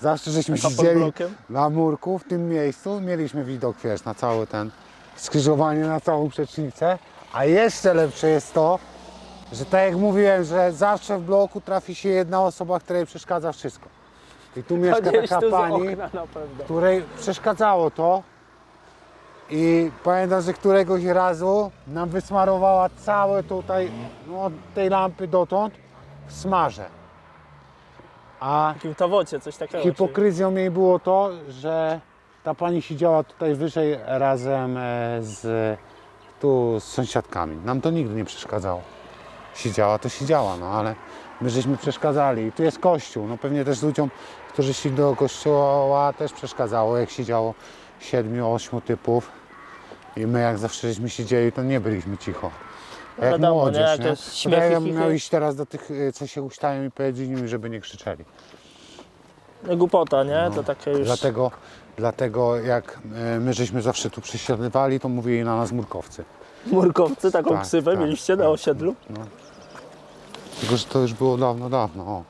Zawsze żeśmy A pod siedzieli na murku w tym miejscu, mieliśmy widok, wiesz, na cały ten skrzyżowanie, na całą przecznicę. A jeszcze lepsze jest to, że tak jak mówiłem, że zawsze w bloku trafi się jedna osoba, której przeszkadza wszystko. I tu mieszka Gdzieś taka tu z pani, okna na pewno. której przeszkadzało to. I pamiętam, że któregoś razu nam wysmarowała całe tutaj, no, od tej lampy dotąd, w smarze. A Takim tawocie, coś takiego. hipokryzją jej było to, że ta pani siedziała tutaj wyżej razem e, z, tu z sąsiadkami. Nam to nigdy nie przeszkadzało. Siedziała to siedziała, no ale my żeśmy przeszkadzali. I tu jest kościół, no pewnie też ludziom, którzy szli do kościoła też przeszkadzało, jak siedziało siedmiu, ośmiu typów. I my jak zawsze żeśmy siedzieli, to nie byliśmy cicho. No Jak wiadomo, nie? młodzież, nie? Jakieś To bym chichy. miał iść teraz do tych, y, co się ustają i powiedzieć im, żeby nie krzyczeli. No, głupota, nie? No, to takie już... Dlatego, dlatego jak e, my żeśmy zawsze tu przesiadywali, to mówili na nas murkowcy. Murkowcy, taką Tak, ksywę tak, mieliście na tak. osiedlu? Tylko, że to już było dawno, dawno. O.